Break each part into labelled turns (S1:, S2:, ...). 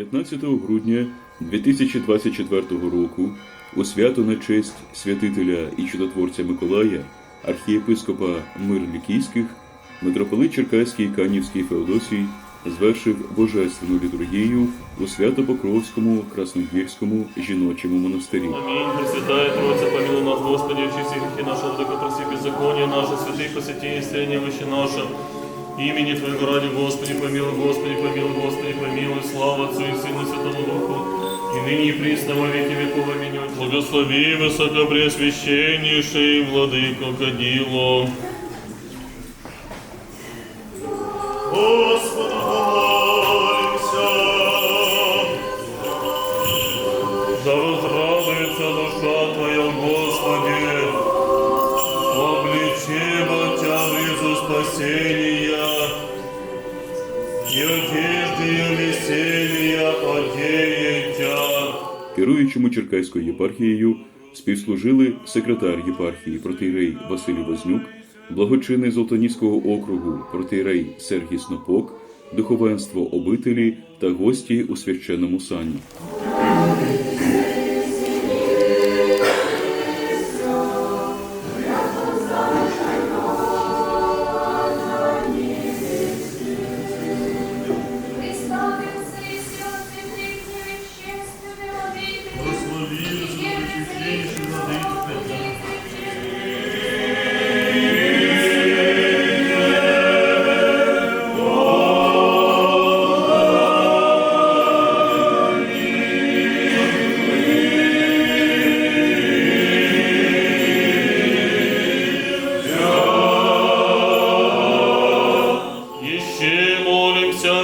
S1: 19 грудня 2024 року у свято на честь святителя і чудотворця Миколая, архієпископа Мирлікійських, митрополит Черкаський Канівський Феодосій звершив божественну літургію у Свято-Покровському Красногірському жіночому монастирі.
S2: Аминь. Пресвятая Троица, помилуй нас, Господи, очисти грехи наши, владыка, прости беззаконие наше, святые посети и стрение выше наше. Имени Твоего ради, Господи, помилуй, Господи, помилуй, Господи, помилуй, слава Отцу и Сыну и Святому Духу, и ныне и присно во веки веков. Аминь. Благослови высокопреосвященнейший Владыко Кадило. Господу и веселья одеяття.
S1: Керуючому Черкаською єпархією співслужили секретар єпархії протирей Василь Вознюк, благочинний Золотоніського округу протирей Сергій Снопок, духовенство обителі та гості у священному сані.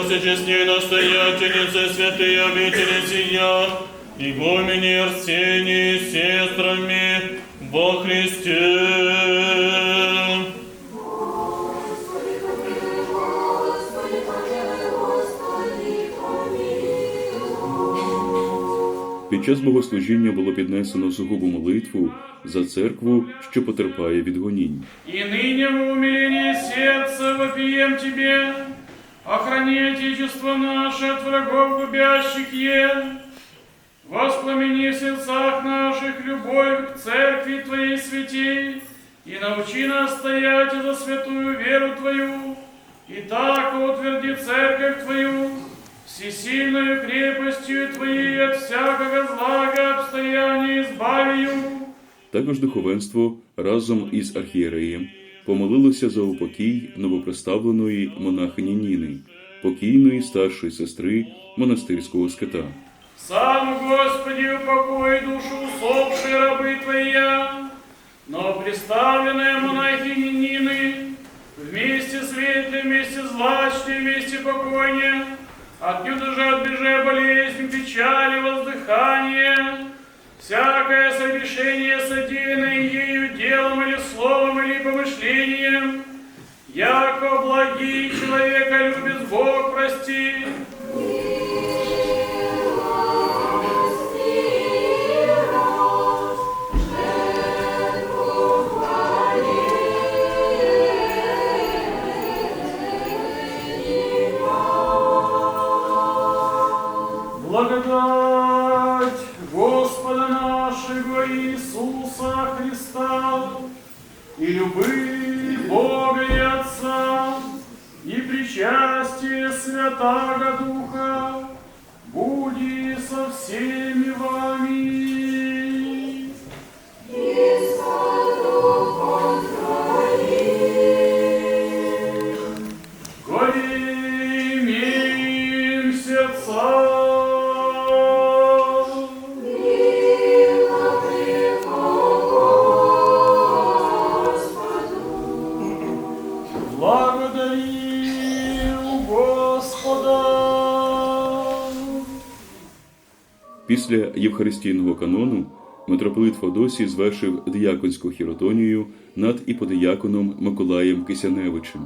S2: Всечестней настоятельнице святые обители сия, игумене Арсении с сестрами во Христе.
S1: Під час богослужіння було піднесено сугубу молитву за церкву, що потерпає від гонінь.
S3: И ныне в умилении сердца вопием Тебе, охрани Отечество наше от врагов губящих е, воспламени в сердцах наших любовь к Церкви Твоей святей, и научи нас стоять за святую веру Твою, и так утверди Церковь Твою, всесильную крепостью Твоей от всякого злага обстояния избавию,
S1: Також духовенство разом із архієреєм помолилося за упокій новоприставленої монахині Ніни, покійної старшої сестри монастирського скита.
S3: Сам, Господи, упокой душу усопшей рабы Твоя, но представленная монахини Нины, вместе светлой, вместе злачной, вместе покойне, отнюдь же отбежи болезнь, печали, воздыхание, всякое согрешение, содеянное ею делом или словом, или помышлением, яко благий человека любит Бог, прости, и причастие Святаго Духа буди со всеми
S1: Після Євхаристійного канону митрополит Феодосій звершив діяконську хіротонію над іподіяконом Миколаєм Кисяневичем.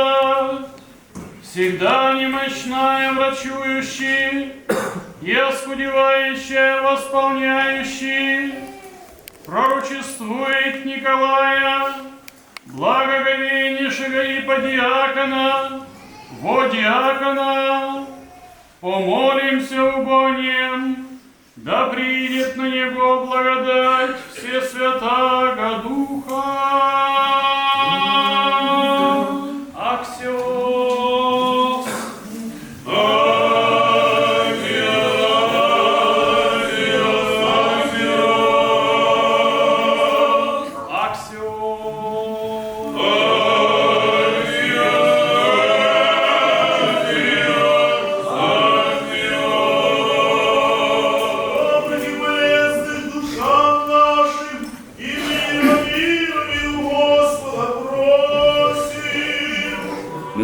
S4: Благодать, всегда немощная врачующий и оскудевающая восполняющий, пророчествует Николая, благоговейнейшего иподиакона, водиакона, помолимся убонем, да придет на него благодать все святаго Духа.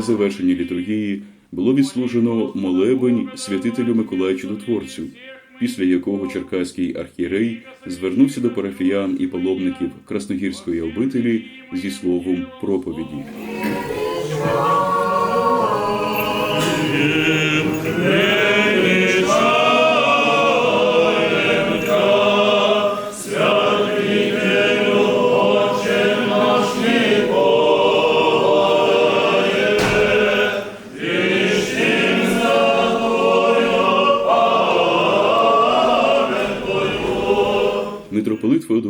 S1: Завершенні літургії було відслужено молебень святителю Миколаю Чудотворцю, після якого черкаський архієрей звернувся до парафіян і паломників Красногірської обителі зі словом проповіді.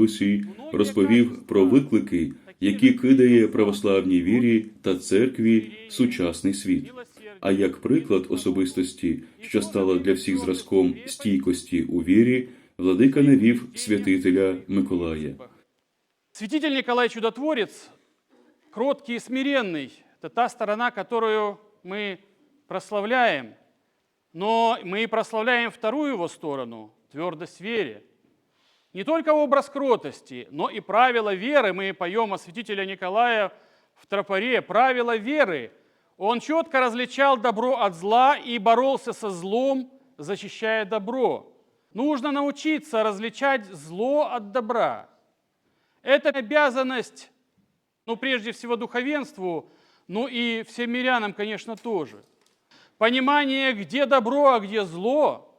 S1: Митрополит Феодосій розповів про виклики, які кидає православній вірі та церкві сучасний світ. А як приклад особистості, що стала для всіх зразком стійкості у вірі, владика навів святителя Миколая.
S3: Святитель Николай Чудотворец, кроткий и смиренный, это та сторона, которую мы прославляем. Но мы и прославляем вторую его сторону, твердость в вере. Не только образ кротости, но и правила веры. Мы поем о святителя Николая в тропаре. Правила веры. Он четко различал добро от зла и боролся со злом, защищая добро. Нужно научиться различать зло от добра. Это обязанность, ну, прежде всего, духовенству, ну и всем мирянам, конечно, тоже. Понимание, где добро, а где зло,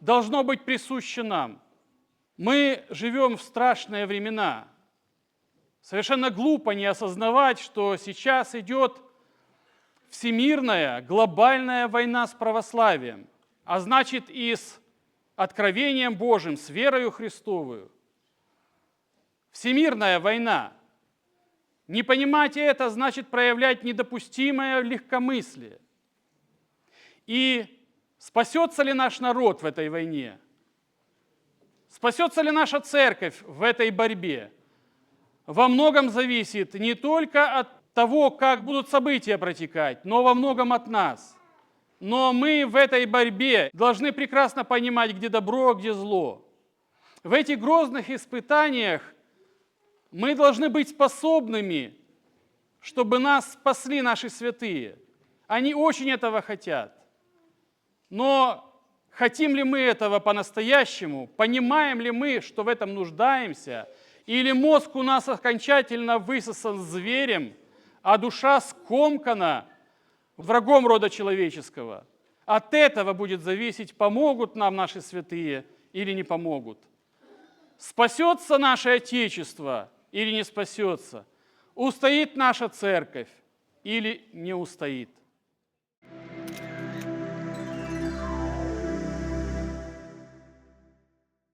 S3: должно быть присуще нам. Мы живем в страшные времена. Совершенно глупо не осознавать, что сейчас идет всемирная, глобальная война с православием, а значит и с откровением Божьим, с верою Христовую. Всемирная война. Не понимать это значит проявлять недопустимое легкомыслие. И спасется ли наш народ в этой войне? Спасется ли наша церковь в этой борьбе? Во многом зависит не только от того, как будут события протекать, но во многом от нас. Но мы в этой борьбе должны прекрасно понимать, где добро, а где зло. В этих грозных испытаниях мы должны быть способными, чтобы нас спасли наши святые. Они очень этого хотят. Но хотим ли мы этого по-настоящему? Понимаем ли мы, что в этом нуждаемся? Или мозг у нас окончательно высосан зверем, а душа скомкана врагом рода человеческого? От этого будет зависеть, помогут нам наши святые или не помогут. Спасется наше Отечество или не спасется? Устоит наша церковь или не устоит?